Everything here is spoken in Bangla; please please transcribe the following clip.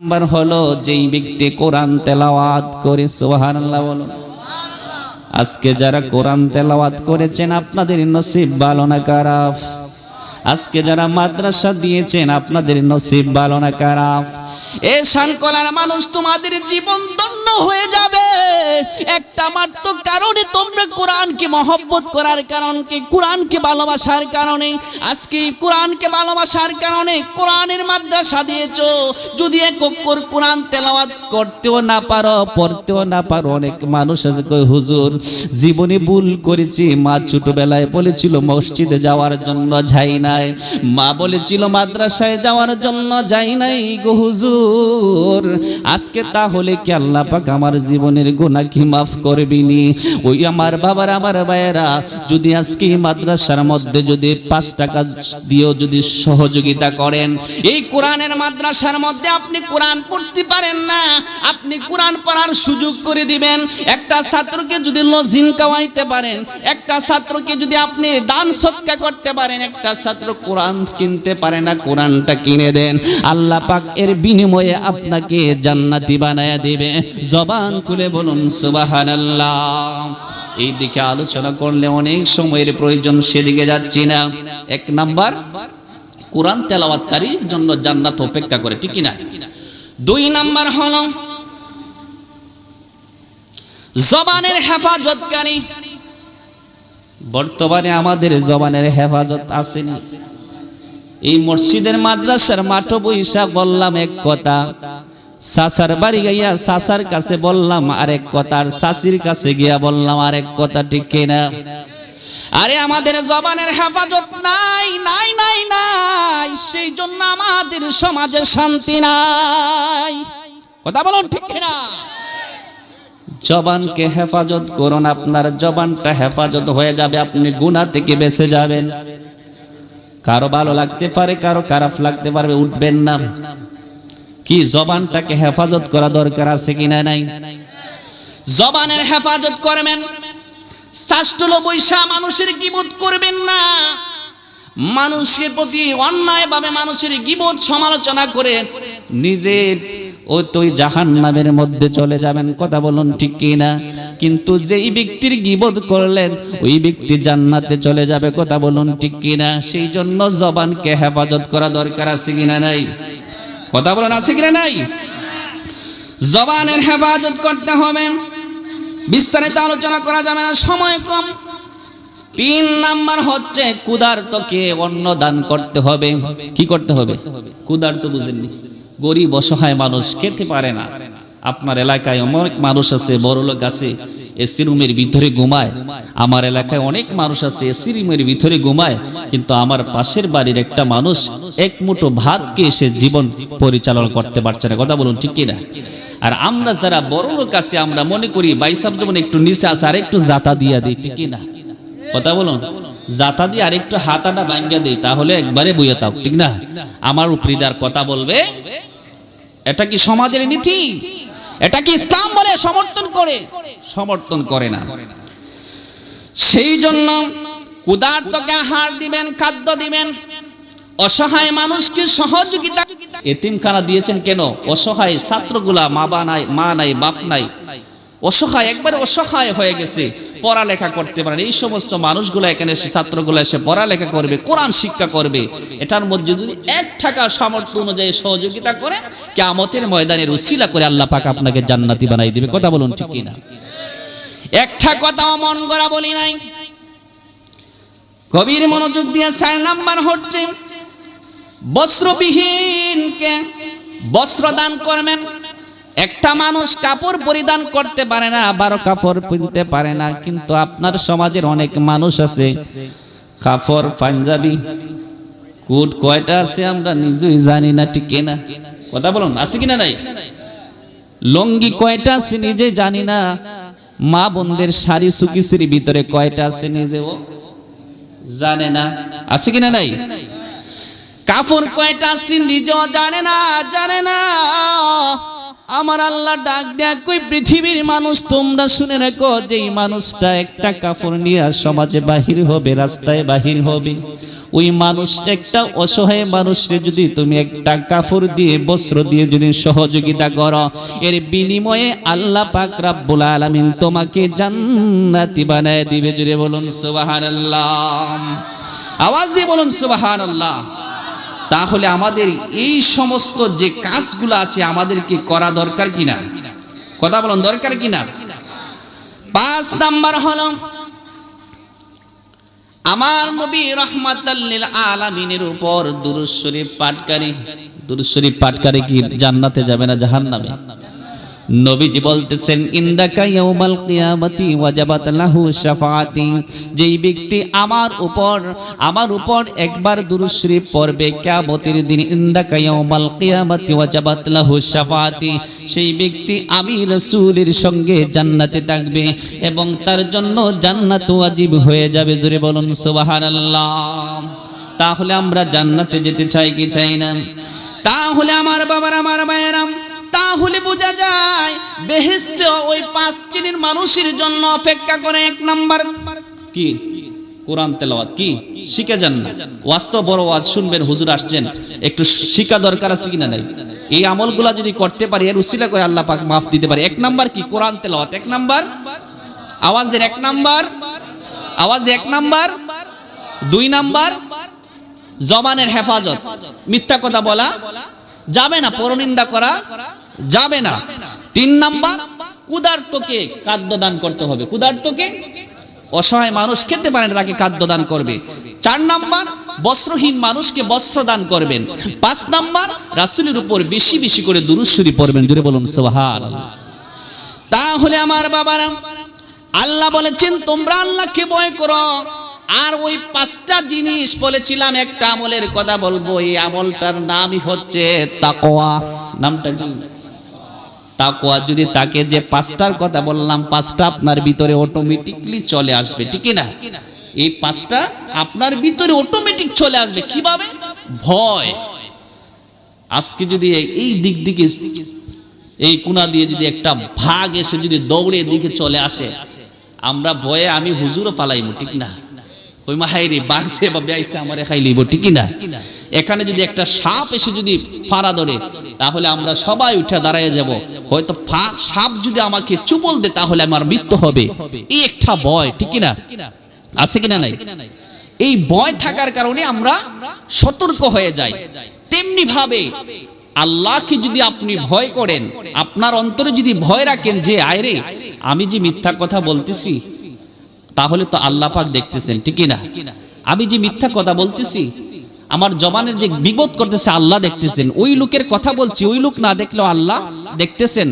নাম্বার হলো, যেই ব্যক্তি কোরআন তেলাওয়াত করে, সুবহানাল্লাহ বলো আজকে যারা কোরআন তেলাওয়াত করেছেন, আপনাদের নসিব ভালো না আজকে যারা মাদ্রাসা দিয়েছেন, আপনাদের নসিব ভালো না এ শানকলার মানুষ তোমাদের জীবন ধন্য হয়ে যাবে। একটা মাত্র কারণে তোমরা কোরআনকে মহব্বত করার কারণ কি কোরআনকে ভালোবাসার কারণে, আজকে কোরআনকে ভালোবাসার কারণে কোরআনের মাদ্রাসা দিয়েছ। যদি কোরআন তেলাওয়াত করতেও না পারো, পড়তেও না পারো, অনেক মানুষ আছে হুজুর, জীবনে ভুল করেছি। মা ছোটবেলায় বলেছিল, মসজিদে যাওয়ার জন্য যাই নাই। মা বলেছিল, মাদ্রাসায় যাওয়ার জন্য যাই নাই গো হুজুর। আজকে তাহলে কি আল্লাহ পাক আমার জীবনের গুনাহ কি মাফ করবিনি ওই আমার বাবার, আমার ভাইয়েরা, যদি আজকে মাদ্রাসার মধ্যে যদি পাঁচ টাকা দিয়েও যদি সহযোগিতা করেন, এই কোরআনের মাদ্রাসার মধ্যে আপনি কোরআন পড়তে পারেন না। আপনি কোরআন পড়ার সুযোগ করে দিবেন। একটা ছাত্রকে যদি লজিন কাওয়াইতে পারেন, একটা ছাত্রকে যদি আপনি দান সৎকা করতে পারেন, একটা ছাত্র কোরআন কিনতে পারে না, কোরআনটা কিনে দেন। আল্লাহ পাক এর বিনিময়ে আপনাকে জান্নাতি বানায়া দিবে। জবান খুলে বলুন, সুবহানাল্লাহ। এই দিকে আলোচনা করলে অনেক সময়ের প্রয়োজন, সেদিকে যাচ্ছি না। এক নাম্বার, কোরআন তেলাওয়াতকারীর জন্য জান্নাত অপেক্ষা করে, ঠিক না দুই নাম্বার হলো, জবানের হেফাজতকারী। বর্তমানে আমাদের জবানের হেফাজত আসেনি। এই মসজিদের মাদ্রাসার মাঠ বৈশাখ বললাম এক কথা সাসার বাড়ি গাইয়া সাসার কাছে বললাম, আরেক কথা, আর সাসির কাছে গিয়া বললাম, আরেক কথা, ঠিক কিনা? আরে আমাদের জবানের হেফাজত নাই নাই নাই নাই, সেই জন্য আমাদের সমাজে শান্তি নাই। কথা বলুন, ঠিক কিনা? জবানকে হেফাজত করুন, আপনার জবানটা হেফাজত হয়ে যাবে, আপনি গুনাহ থেকে বেঁচে যাবেন। কারও ভালো লাগতে পারে, কারও খারাপ লাগতে পারবে, উঠবেন না। কি জবানটাকে হেফাজত করা দরকার আছে কিনা নাই? জবানের হেফাজত করবেন। শাস্ত্র বৈশা মানুষের গিবোধ করবেন না। মানুষের প্রতি অন্যায়ভাবে মানুষের গিবোধ সমালোচনা করে নিজের ও তুই জাহান নামের মধ্যে চলে যাবেন, কথা বলুন ঠিক কিনা? কিন্তু যেই ব্যক্তির গিবোধ করলেন, ওই ব্যক্তি জান্নাতে চলে যাবে, কথা বলুন ঠিক কিনা? সেই জন্য জবানকে হেফাজত করা দরকার আছে কিনা নাই? কথা বলুন, আছে কিনা নাই? জবানের হেফাজত করতে হবে। বিস্তারিত আলোচনা করা যাবে না, সময় কম। তিন নাম্বার হচ্ছে ক্ষুধার্তকে অন্ন দান করতে হবে। কি করতে হবে? ক্ষুধার্ত বুঝেননি। গরিব অসহায় মানুষ খেতে পারে না। আপনার এলাকায় অনেক মানুষ আছে বড় লোক আছে। এসি রুমের ভিতরে ঘুমায়। আমার এলাকায় অনেক মানুষ আছে এসি রুমের ভিতরে ঘুমায়, কিন্তু আমার পাশের বাড়ির একটা মানুষ এক মুঠো ভাত খেয়ে সে জীবন পরিচালনা করতে পারছে না। কথা বলুন, ঠিক কিনা? আর আমরা যারা বড় লোক আছে, আমরা মনে করি বাইসাব যেমন একটু নিচে আসে আর একটু জাতা দিয়া দিই, ঠিক কিনা? কথা বলুন, জাতা দিয়ে আরেকটু হাতাটা ভাঙ্গা দিই, তাহলে একবারে বইয়ে তাও, ঠিক না? আমার উপরিদার কথা বলবে? এটা কি সমাজের নীতি? এটা কি ইসলাম বলে সমর্থন করে। সমর্থন করে না। সেই জন্য ক্ষুধার্তকে আহার দিবেন, খাদ্য দিবেন। অসহায় মানুষকে সহযোগিতা এতিমখানা দিয়েছেন কেন? অসহায় ছাত্রগুলা মা বা নাই মা নাই, বাপ নাই। অসহায়, একবারে অসহায় হয়ে গেছে। পড়ালেখা করতে পারে এই সমস্ত মানুষগুলো এখানে এসে, ছাত্রগুলো এসে পড়ালেখা করবে, কোরআন শিক্ষা করবে। এটার মধ্যে যদি এক টাকা সামর্থ্য অনুযায়ী সহযোগিতা করে কেমতের ময়দানের উসিলা করে আল্লাহ পাক আপনাকে জান্নাতি বানাই দিবে। কথা বলুন ঠিক কিনা? একটা কথাও মন করা বলি নাই। কবির মনোযোগ দিয়ে চার নাম্বার হচ্ছে, বস্ত্রবিহীনকে বস্ত্র দান করবেন। একটা মানুষ কাপড় পরিধান করতে পারে না বারো কাপড় পরতে পারে না। কিন্তু আপনার সমাজের অনেক মানুষ আছে, কাপড়, পাঞ্জাবি, কোট, কয়টা আছে আমরা নিজেই জানি না, ঠিক না কথা বলুন, আছে কিনা নাই? লঙ্গি কয়টা আছে নিজে জানি না। মা বোনদের শাড়ি সুকিসির ভিতরে কয়টা আছে নিজেও জানে না। আছে কিনা নাই? কাপড় কয়টা আছে নিজেও জানে না জানে না। আমার আল্লাহ ডাক দেয়া কই, পৃথিবীর মানুষ তোমরা শুনে রাখো যে মানুষটা একটা কাপড় নিয়ে সমাজে বাহির হবে, রাস্তায় বাহির হবে। ওই মানুষ একটা অসহায় মানুষকে যদি তুমি একটা কাপড় দিয়ে, বস্ত্র দিয়ে যদি সহযোগিতা করো, এর বিনিময়ে আল্লাহ পাক রাব্বুল আলামিন তোমাকে জান্নাতি বানায় দিবে। জুড়ে বলুন, সুবহানাল্লাহ। আওয়াজ দিয়ে বলুন, সুবহানাল্লাহ। তাহলে আমাদের এই সমস্ত যে কাজগুলো আছে আমাদেরকে করা দরকার কিনা? কথা বলুন, দরকার কিনা? পাঁচ নাম্বার হল, আমার নবী রহমাতাল্লিল আলামিনের উপর দুরুশ্বরী পাটকারী দুরুশ্বরী পাটকারী কি জান্নাতে যাবে না জাহান্নামে? নবীজি বলতেছেন, ইন্দাকা ইয়াউমাল কিয়ামতি ওয়াজাবাত লাহু শাফাআতি। যেই ব্যক্তি আমার উপর আমার উপর একবার দুরূদ শরীফ পড়বে, কিয়ামতের দিন ইন্দাকা ইয়াউমাল কিয়ামতি ওয়াজাবাত লাহু শাফাআতি। সেই ব্যক্তি আমি রাসূলের সঙ্গে জান্নাতে থাকবে এবং তার জন্য জান্নাত ওয়াজিব হয়ে যাবে। জোরে বলুন, সুবহানাল্লাহ। তাহলে আমরা জান্নাতে যেতে চাই কি চাই না? তাহলে আমার বাবার, আমার মায়েরাম তাহলে বোঝা যায় বেহেস্তে ওই পাঁচ শ্রেণির মানুষের জন্য অপেক্ষা করে এক নাম্বার। কি? কোরআন তেলাওয়াত কি? শিখে যান না। ওয়াজ তো বড় ওয়াজ শুনবেন, হুজুর আসছেন। একটু শিখা দরকার আছে কিনা নাই? এই আমলগুলা যদি করতে পারি, এর উসিলা করে আল্লাহ পাক মাফ দিতে পারে। এক নাম্বার কি? কোরআন তেলাওয়াত। এক নাম্বার? আওয়াজের এক নাম্বার। আওয়াজ এক নাম্বার। দুই নাম্বার। জবানের হেফাজত। মিথ্যা কথা বলা। যাবে না, পরনিন্দা করা যাবে না। তিন নাম্বার, ক্ষুধার্তকে খাদ্য দান করতে হবে। ক্ষুধার্তকে অসহায় মানুষ খেতে পারে না, তাকে খাদ্য দান করবে। চার নাম্বার, বস্ত্রহীন মানুষকে বস্ত্র দান করবেন। পাঁচ নাম্বার, রাসূলের উপর বেশি বেশি করে দুরুশ্বরী পড়বেন। জুড়ে বলুন, সুবহানাল্লাহ। তাহলে আমার বাবারা, আল্লাহ বলেছেন, তোমরা আল্লাহকে ভয় করো। আর ওই পাঁচটা জিনিস বলেছিলাম, একটা আমলের কথা বলব, এই আমলটার নামই হচ্ছে তাকোয়া নামটা কি? তাকোয়া যদি তাকে যে পাঁচটার কথা বললাম, পাঁচটা আপনার ভিতরে অটোমেটিকলি চলে আসবে, ঠিক না এই পাঁচটা আপনার ভিতরে অটোমেটিক চলে আসবে, কীভাবে? ভয়। আজকে যদি এই দিক দিকে, এই কোনা দিয়ে যদি একটা ভাগ এসে যদি দৌড়ে দিকে চলে আসে, আমরা ভয়ে আমি হুজুরও পালাইব ঠিক না? ওই মাহাইরে বাঘছে বা বেআইছে আমারে খাই লইব ঠিক না এখানে যদি একটা সাপ এসে যদি ফাড়া ধরে, তাহলে আমরা সবাই উঠে দাঁড়ায় যাব। হয়তো সাপ যদি আমাকে চুপল দে তাহলে আমার মৃত্যু হবে। এই একটা ভয়, ঠিক না আছে কিনা নাই? এই ভয় থাকার কারণে আমরা সতর্ক হয়ে যাই। তেমনি ভাবে আল্লাহকে যদি আপনি ভয় করেন, আপনার অন্তরে যদি ভয় রাখেন যে, আয়রে, আমি যে মিথ্যা কথা বলতেছি তাহলে তো আল্লাহ পাক দেখতেছেন ঠিকই না আমি যে মিথ্যা কথা বলতেছি, আমার জবানের যে বিপদ করতেছে আল্লাহ দেখতেছেন। ওই লোকের কথা বলছি, ওই লোক না দেখলেও আল্লাহ দেখতেছেন।